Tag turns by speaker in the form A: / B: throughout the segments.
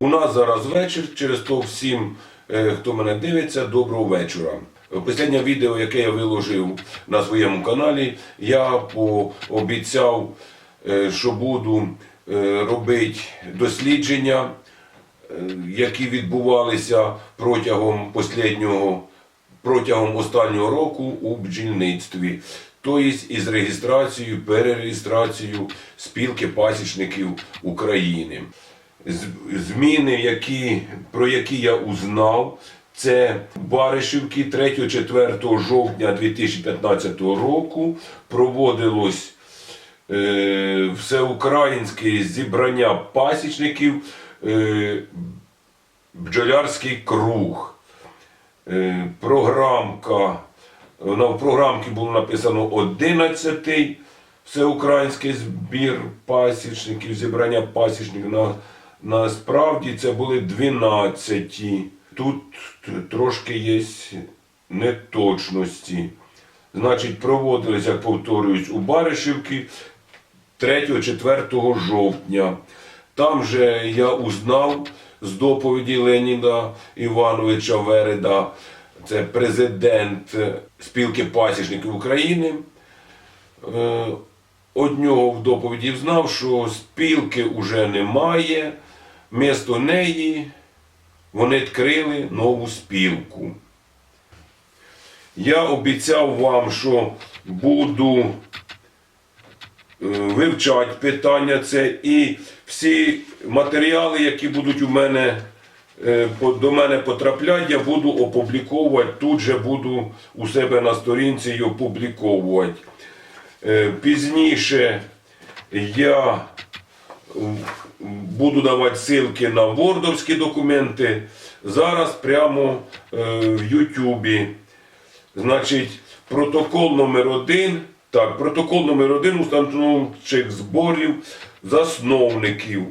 A: У нас зараз вечір, через то всім, е, хто мене дивиться, доброго вечора. Останнє відео, яке я виложив на своєму каналі, я пообіцяв, е, що буду е, робити дослідження, які відбувалися протягом останнього, протягом останнього року у бджільництві. Тобто із реєстрацією, перереєстрацією спілки пасічників України. Зміни, які, про які я узнав, це Баришівки 3-4 жовтня 2015 року проводилось е, всеукраїнське зібрання пасічників е, бджолярський круг. Е, програмка. На програмці було написано 11-й всеукраїнський збір пасічників, зібрання пасічників. На, насправді це були 12. Тут трошки є неточності. Значить, проводились, як повторююсь, у Баришівці 3-4 жовтня. Там же я узнав з доповіді Леніда Івановича Вереда, це президент спілки пасічників України. Е, Од нього в доповіді знав, що спілки вже немає. Місто неї вони відкрили нову спілку. Я обіцяв вам, що буду е, вивчати питання це і всі матеріали, які будуть у мене е, до мене потраплять, я буду опубліковувати. Тут же буду у себе на сторінці опубліковувати. Е, Пізніше я буду давати ссылки на вордовські документи. Зараз прямо е, в Ютубі. Значить, протокол номер один. Так, протокол номер один установчих зборів засновників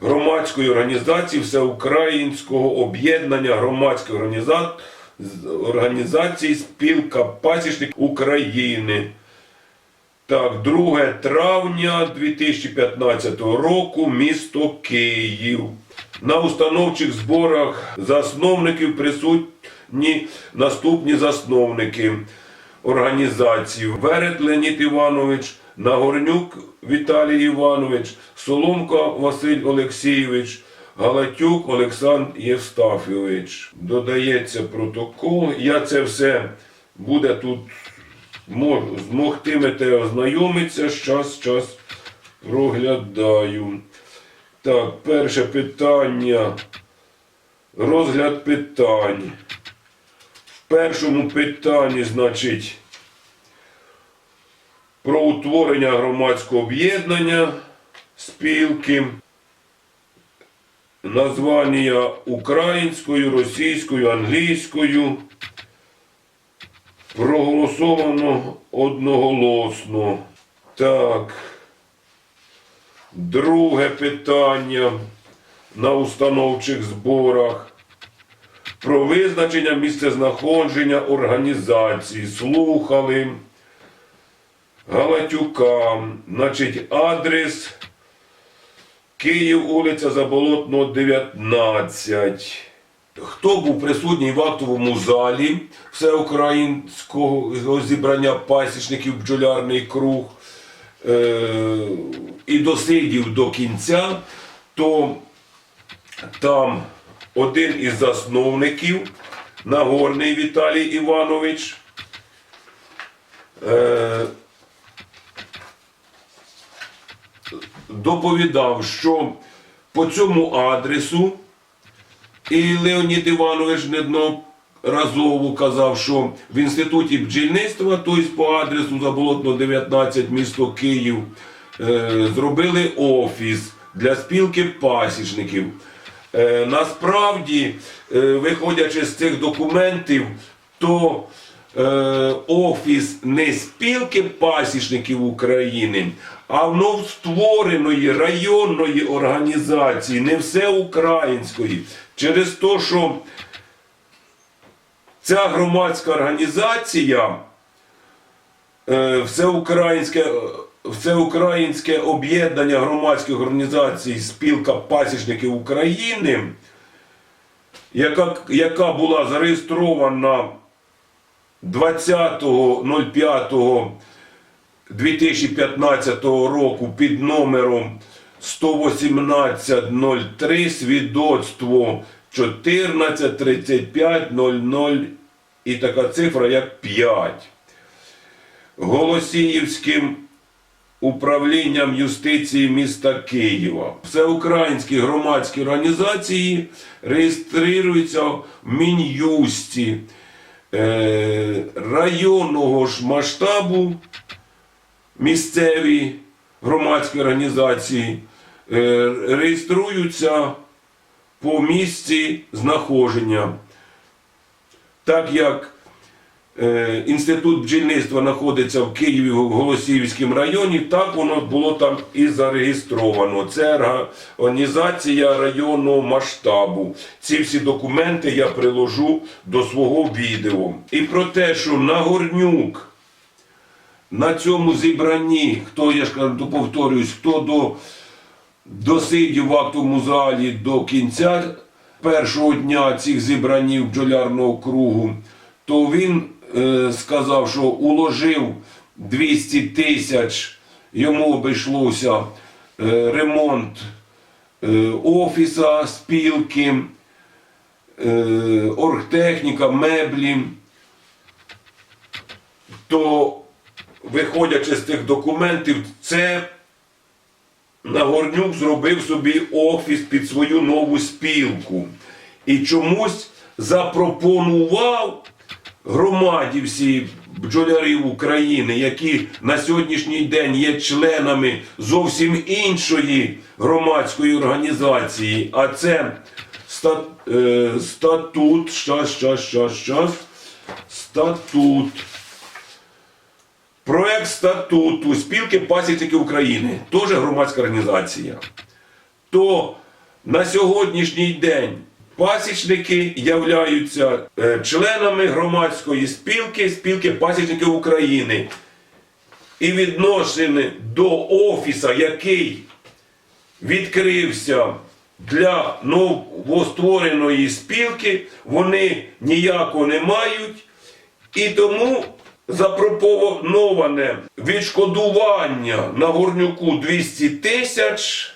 A: громадської організації Всеукраїнського об'єднання громадських організа... з- організацій Спілка Пасічник України. Так, 2 травня 2015 року, місто Київ. На установчих зборах засновників присутні наступні засновники організації. Веред Леонід Іванович, Нагорнюк Віталій Іванович, Соломко Василь Олексійович, Галатюк Олександр Євстафійович. Додається протокол. Я це все буде тут змогтимете ознайомитися, щас проглядаю. Так, перше питання. Розгляд питань. В першому питанні, значить, про утворення громадського об'єднання спілки. Названня українською, російською, англійською проголосовано одноголосно. Так. Друге питання на установчих зборах. Про визначення місцезнаходження організації. Слухали. Галатюка. Значить, адрес Київ, вулиця Заболотного, 19. Хто був присутній в актовому залі всеукраїнського зібрання пасічників бджолярний круг е- і дослідів до кінця, то там один із засновників, Нагорний Віталій Іванович, е- доповідав, що по цьому адресу і Леонід Іванович неодноразово казав, що в інституті бджільництва, тобто по адресу Заболотно 19, місто Київ, е, зробили офіс для спілки пасічників. Е, Насправді, е, виходячи з цих документів, то офіс не спілки пасічників України, а новствореної районної організації, не всеукраїнської. Через те, що ця громадська організація, е, всеукраїнське Всеукраїнське об'єднання громадських організацій Спілка пасічників України, яка, яка була зареєстрована 20.05.2015 року під номером 11803 свідоцтво 14 35 00 і така цифра як 5. Голосіївським управлінням юстиції міста Києва. Всеукраїнські громадські організації реєструються в Мін'юсті е, районного ж масштабу місцеві громадські організації реєструються по місці знаходження. Так як е, інститут бджільництва знаходиться в Києві в Голосіївському районі, так воно було там і зареєстровано. Це організація районного масштабу. Ці всі документи я приложу до свого відео. І про те, що Нагорнюк на цьому зібранні, хто я ж кажу, повторююсь, хто до досидів в актовому залі до кінця першого дня цих зібранів бджолярного кругу, то він е, сказав, що уложив 200 тисяч, йому обійшлося е, ремонт е, офіса, спілки, е, оргтехніка, меблі. То, виходячи з тих документів, це Нагорнюк зробив собі офіс під свою нову спілку і чомусь запропонував громаді всі бджолярів України, які на сьогоднішній день є членами зовсім іншої громадської організації, а це е, статут, щас, щас, щас, щас, статут. Проект статуту спілки пасічників України, теж громадська організація. То на сьогоднішній день пасічники являються е, членами громадської спілки, спілки пасічників України. І відношені до офіса, який відкрився для новоствореної спілки, вони ніякого не мають. І тому запропоноване відшкодування на горнюку 200 тисяч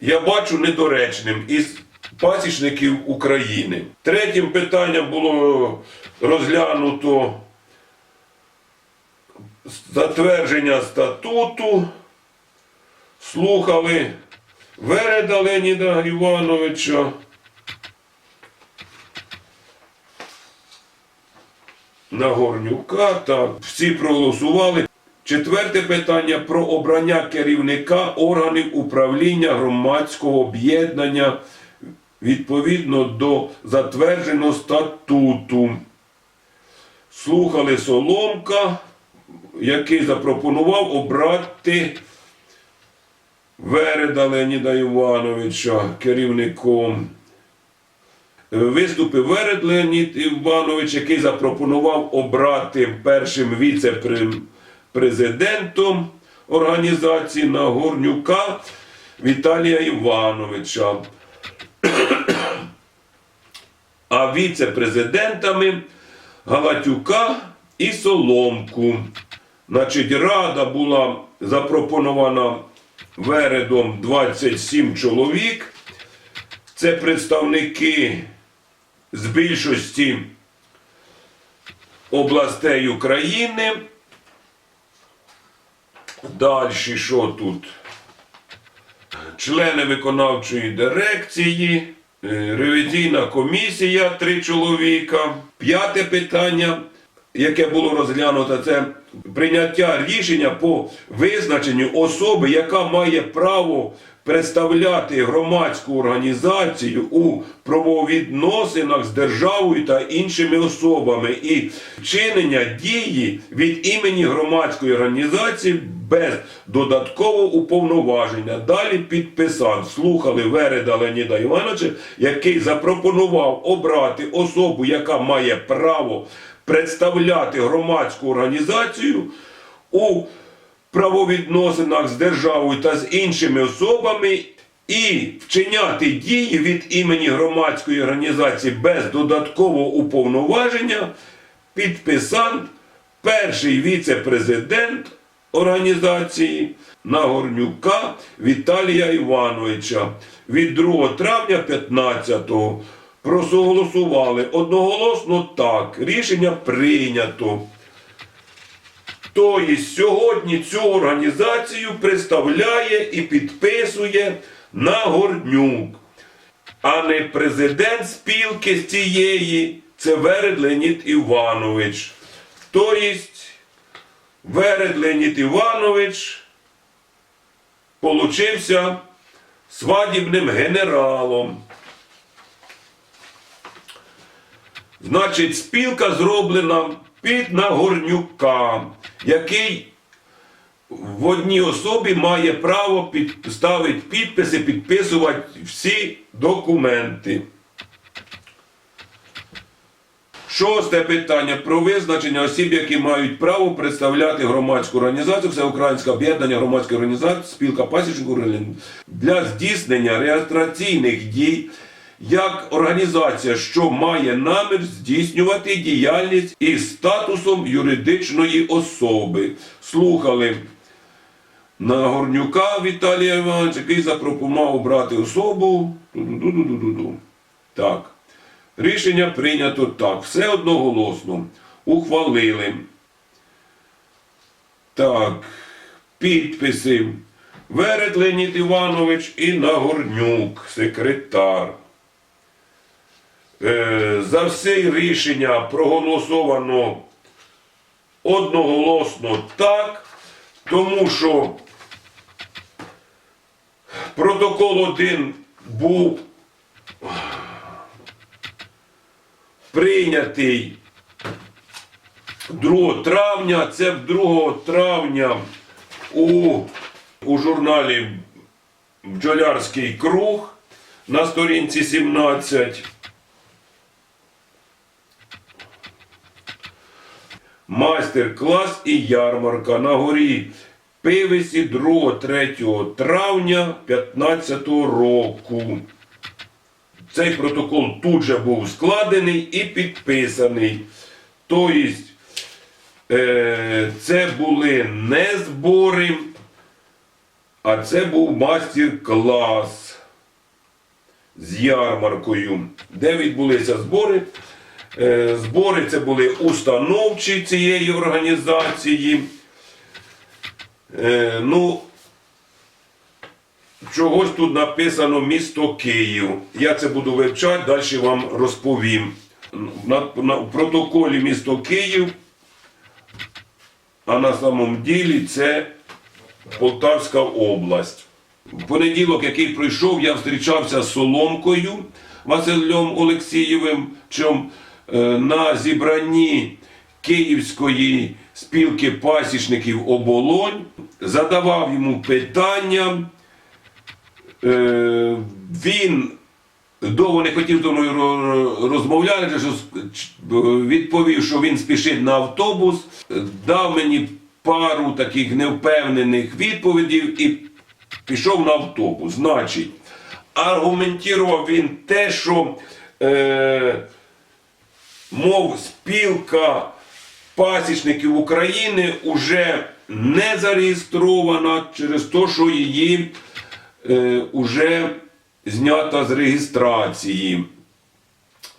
A: я бачу недоречним із пасічників України. Третім питанням було розглянуто затвердження статуту. Слухали Вереда Леоніда Івановича. Нагорнюка, так, всі проголосували. Четверте питання про обрання керівника органів управління громадського об'єднання відповідно до затвердженого статуту. Слухали Соломка, який запропонував обрати Вереда Леоніда Івановича керівником. Виступив Веред Леонід Іванович, який запропонував обрати першим віце-президентом організації Нагорнюка Віталія Івановича. А віце-президентами Галатюка і Соломку. Значить, рада була запропонована Вередом 27 чоловік. Це представники з більшості областей України. Далі що тут? Члени виконавчої дирекції, е, ревізійна комісія три чоловіка. П'яте питання, яке було розглянуто, це прийняття рішення по визначенню особи, яка має право представляти громадську організацію у правовідносинах з державою та іншими особами і вчинення дії від імені громадської організації без додаткового уповноваження. Далі підписав, слухали Вереда Леоніда Івановича, який запропонував обрати особу, яка має право представляти громадську організацію у правовідносинах з державою та з іншими особами і вчиняти дії від імені громадської організації без додаткового уповноваження підписант, перший віце-президент організації Нагорнюка Віталія Івановича від 2 травня 15-го. Проголосували одноголосно так. Рішення прийнято. Тобто сьогодні цю організацію представляє і підписує Нагорнюк, а не президент спілки з цієї, це Веред Леонід Іванович. Тобто Веред Леонід Іванович получився свадібним генералом. Значить, спілка зроблена під Нагорнюка, який в одній особі має право підставити підписи, підписувати всі документи. Шосте питання про визначення осіб, які мають право представляти громадську організацію, Всеукраїнське об'єднання громадської організації, спілка пасічників для здійснення реєстраційних дій як організація, що має намір здійснювати діяльність із статусом юридичної особи. Слухали Нагорнюка Віталія Івановича, який запропонував обрати особу. Так. Рішення прийнято так. Все одноголосно. Ухвалили. Так. Підписи. Веред Леонід Іванович і Нагорнюк, секретар. Е, за все рішення проголосовано одноголосно так, тому що протокол один був прийнятий 2 травня. Це 2 травня у, у журналі Бджолярський круг на сторінці 17. Майстер-клас і ярмарка на горі Пивесі 2-3 травня 15 року. Цей протокол тут же був складений і підписаний. Тобто, е, це були не збори, а це був майстер-клас з ярмаркою, де відбулися збори. Е, Збори це були установчі цієї організації. Е, Ну, чогось тут написано місто Київ. Я це буду вивчати, далі вам розповім. На, на в протоколі місто Київ, а на самом ділі це Полтавська область. В понеділок, який пройшов, я зустрічався з Соломкою Василем Олексієвим чим, на зібранні Київської спілки пасічників Оболонь, задавав йому питання. Е, Він довго не хотів зі мною розмовляти, відповів, що він спішить на автобус, дав мені пару таких невпевнених відповідей і пішов на автобус. Значить, аргументував він те, що е, мов спілка пасічників України уже не зареєстрована через те, що її е, уже знята з реєстрації.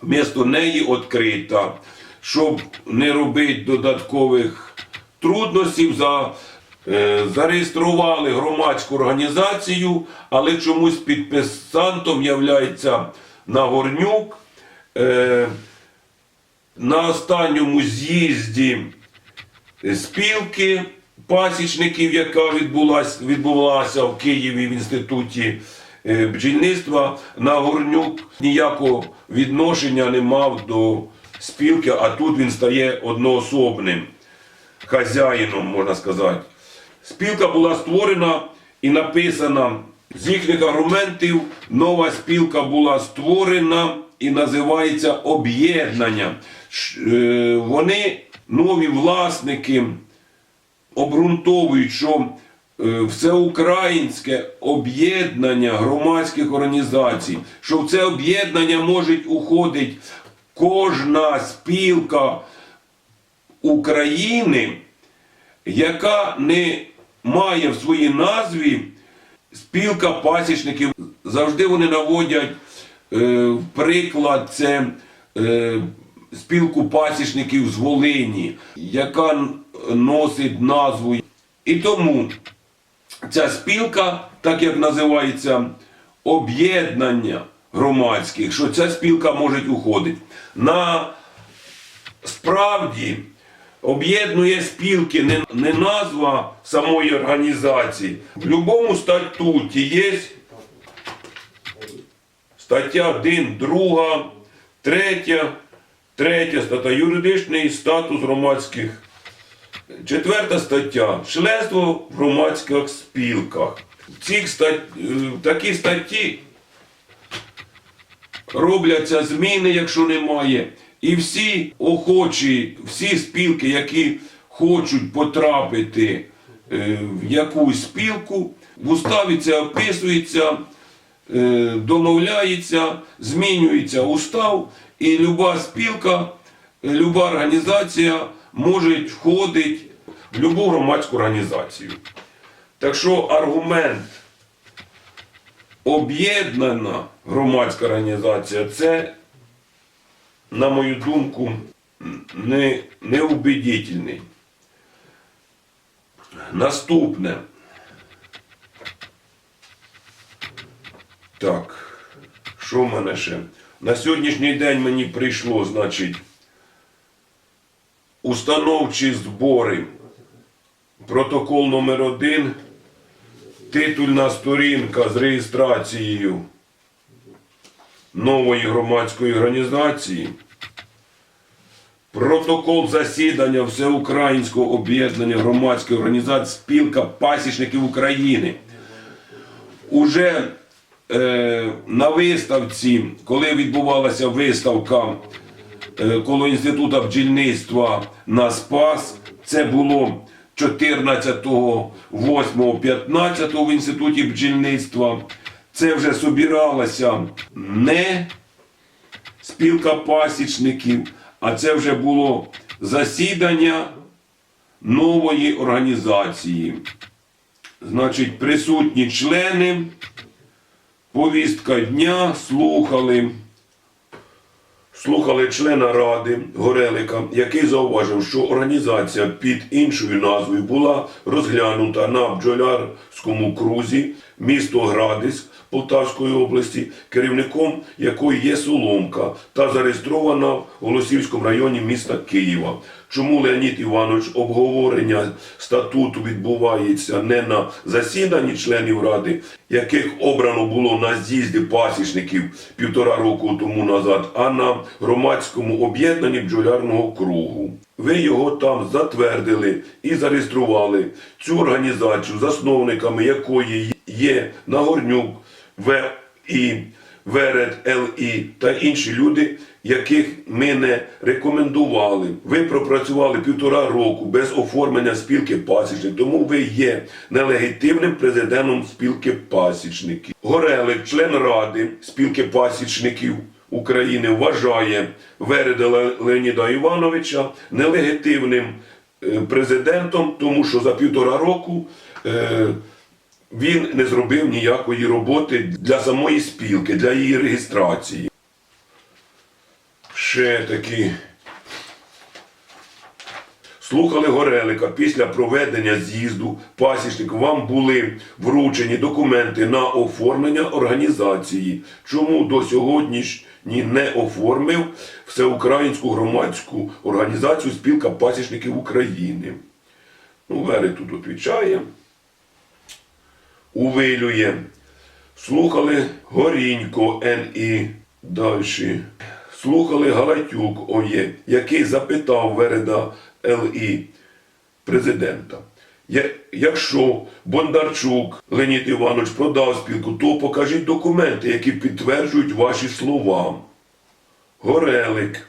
A: Вмісто неї відкрита, щоб не робити додаткових труднощів, за, е, зареєстрували громадську організацію, але чомусь підписантом являється Нагорнюк. На останньому з'їзді спілки пасічників, яка відбулася, відбулася в Києві в інституті е, бджільництва, Нагорнюк ніякого відношення не мав до спілки, а тут він стає одноособним хазяїном, можна сказати. Спілка була створена і написана з їхніх аргументів. Нова спілка була створена і називається об'єднання. Е, Вони нові власники обґрунтовують, що е, всеукраїнське об'єднання громадських організацій, що в це об'єднання може уходити кожна спілка України, яка не має в своїй назві спілка пасічників. Завжди вони наводять е, приклад це е, спілку пасічників з Волині, яка носить назву. І тому ця спілка, так як називається об'єднання громадських, що ця спілка може уходити. На справді об'єднує спілки не, не назва самої організації. В будь-якому статуті є стаття 1, 2, 3, 3 стаття юридичний статус громадських. Четверта стаття членство в громадських спілках. Цих стат... е, в такій статті робляться зміни, якщо немає. І всі охочі, всі спілки, які хочуть потрапити е, в якусь спілку, в уставі це описується, е, домовляється, змінюється устав, і люба спілка, люба організація може входити в любу громадську організацію. Так що аргумент об'єднана громадська організація це, на мою думку, не, неубедительний. Наступне. Так, що в мене ще? На сьогоднішній день мені прийшло, значить, установчі збори. Протокол номер 1 титульна сторінка з реєстрацією нової громадської організації, протокол засідання Всеукраїнського об'єднання громадської організації Спілка пасічників України. Уже на виставці, коли відбувалася виставка е, коло інституту бджільництва на Спас, це було 14, 8, 15 в інституті бджільництва. Це вже собиралася не спілка пасічників, а це вже було засідання нової організації. Значить, присутні члени, повістка дня, слухали. Слухали члена ради Горелика, який зауважив, що організація під іншою назвою була розглянута на бджолярському крузі місто Градиськ Полтавської області, керівником якої є Соломка, та зареєстрована в Голосівському районі міста Києва. Чому Леонід Іванович обговорення статуту відбувається не на засіданні членів ради, яких обрано було на з'їзді пасічників півтора року тому назад, а на громадському об'єднанні бджолярного кругу. Ви його там затвердили і зареєстрували цю організацію, засновниками якої є Нагорнюк, В. і Веред Л.І. та інші люди, яких ми не рекомендували. Ви пропрацювали півтора року без оформлення спілки пасічників, тому ви є нелегітимним президентом спілки пасічників. Горелик, член ради спілки пасічників України, вважає Вереда Леоніда Івановича нелегітимним е, президентом, тому що за півтора року. е, він не зробив ніякої роботи для самої спілки, для її реєстрації. Ще такі. Слухали Горелика після проведення з'їзду пасічник вам були вручені документи на оформлення організації. Чому до сьогоднішній не оформив Всеукраїнську громадську організацію Спілка пасічників України? Ну, Вери тут відповідає увилює. Слухали Горінько Н.І. Далі. Слухали Галатюк ОЄ, який запитав Вереда Л.І. президента. Якщо Бондарчук Леонід Іванович продав спілку, то покажіть документи, які підтверджують ваші слова. Горелик,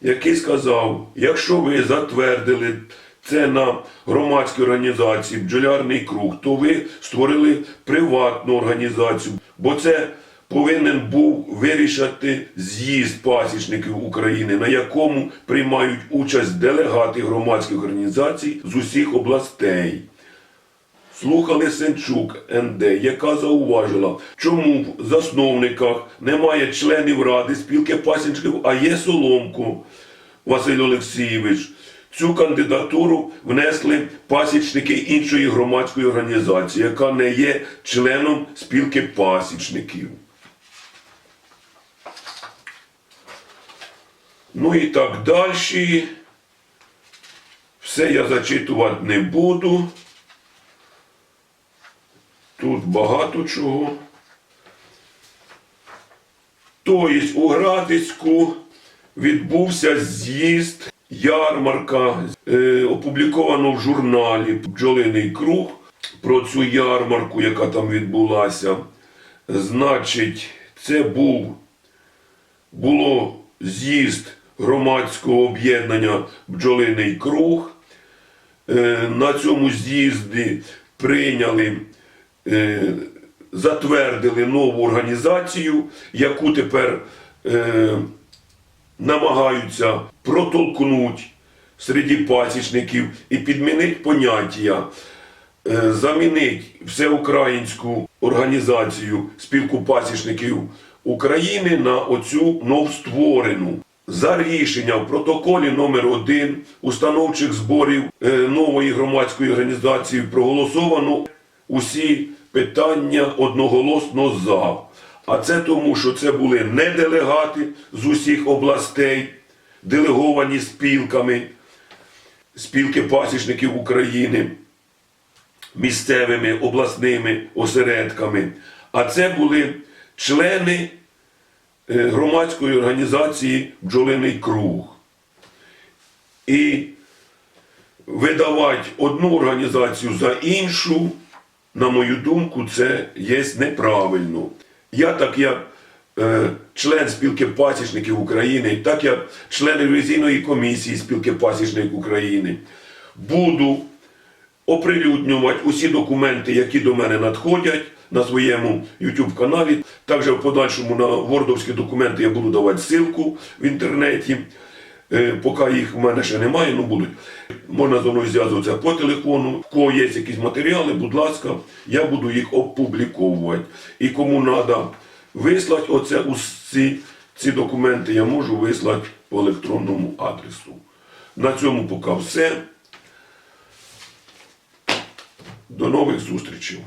A: який сказав, якщо ви затвердили це на громадській організації бджолярний круг, то ви створили приватну організацію, бо це повинен був вирішити з'їзд пасічників України, на якому приймають участь делегати громадських організацій з усіх областей. Слухали Сенчук НД, яка зауважила, чому в засновниках немає членів ради спілки пасічників, а є Соломко Василь Олексійович. Цю кандидатуру внесли пасічники іншої громадської організації, яка не є членом спілки пасічників. Ну і так далі. Все я зачитувати не буду. Тут багато чого. Тобто у Градицьку відбувся з'їзд, ярмарка, е, опубліковано в журналі Бджолиний круг про цю ярмарку, яка там відбулася. Значить, це був було з'їзд громадського об'єднання Бджолиний круг. Е, На цьому з'їзді прийняли, е, затвердили нову організацію, яку тепер е, намагаються протолкнути серед пасічників і підмінити поняття, е, замінити всеукраїнську організацію спілку пасічників України на оцю новстворену. За рішення в протоколі номер 1 установчих зборів е, нової громадської організації проголосовано усі питання одноголосно за. А це тому, що це були не делегати з усіх областей, делеговані спілками, спілки пасічників України, місцевими обласними осередками. А це були члени е, громадської організації Бджолиний круг. І видавати одну організацію за іншу, на мою думку, це є неправильно. Я так як член спілки пасічників України, так як член ревізійної комісії спілки пасічників України, буду оприлюднювати усі документи, які до мене надходять на своєму YouTube каналі. Також в подальшому на вордовські документи я буду давати ссылку в інтернеті. Е, Поки їх в мене ще немає, ну будуть. Можна зі мною зв'язуватися по телефону. В кого є якісь матеріали, будь ласка, я буду їх опубліковувати. І кому треба вислати оце усі ці документи, я можу вислати по електронному адресу. На цьому поки все. До нових зустрічей.